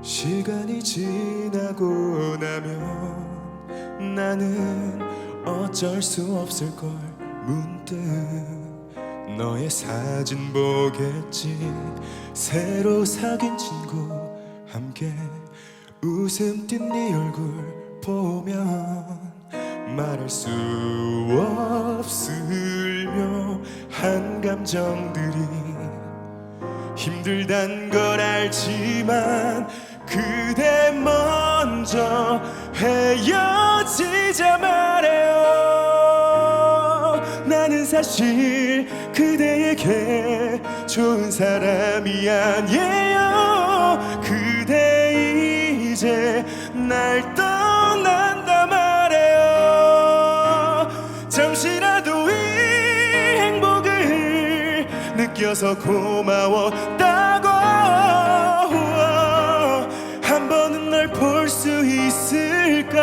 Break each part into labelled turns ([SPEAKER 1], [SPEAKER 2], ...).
[SPEAKER 1] 시간이 지나고 나면 나는 어쩔 수 없을 걸 문득 너의 사진 보겠지. 새로 사귄 친구 함께 웃음 띤 네 얼굴 보면 말할 수 없을 감정들이 힘들단 걸 알지만 그대 먼저 헤어지자 말해요. 나는 사실 그대에게 좋은 사람이 아니에요. 그대 이제 날 떠난다 말해요. 잠시라도 느껴서 고마웠다고. 한 번은 널볼수 있을까?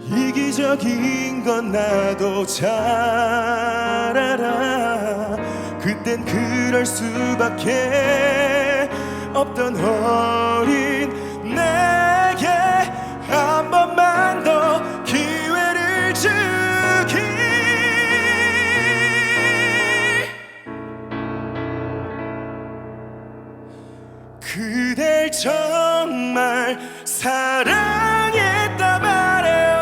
[SPEAKER 1] 이기적인 건 나도 잘 알아. 그땐 그럴 수밖에 없던 어린 그댈 정말 사랑했다 말해요.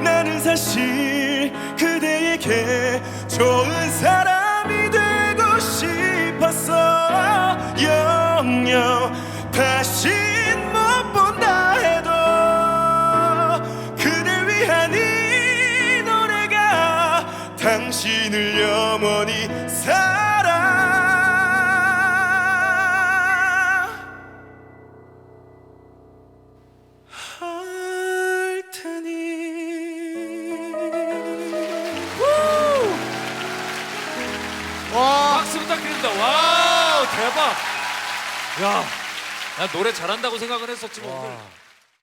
[SPEAKER 1] 나는 사실 그대에게 좋은 사람이 되고 싶었어. 영영 다신 못 본다 해도 그댈 위한 이 노래가 당신을 영원히 사랑
[SPEAKER 2] 박수 부탁드립니다. 와 대박. 야, 나 노래 잘한다고 생각을 했었지 뭐.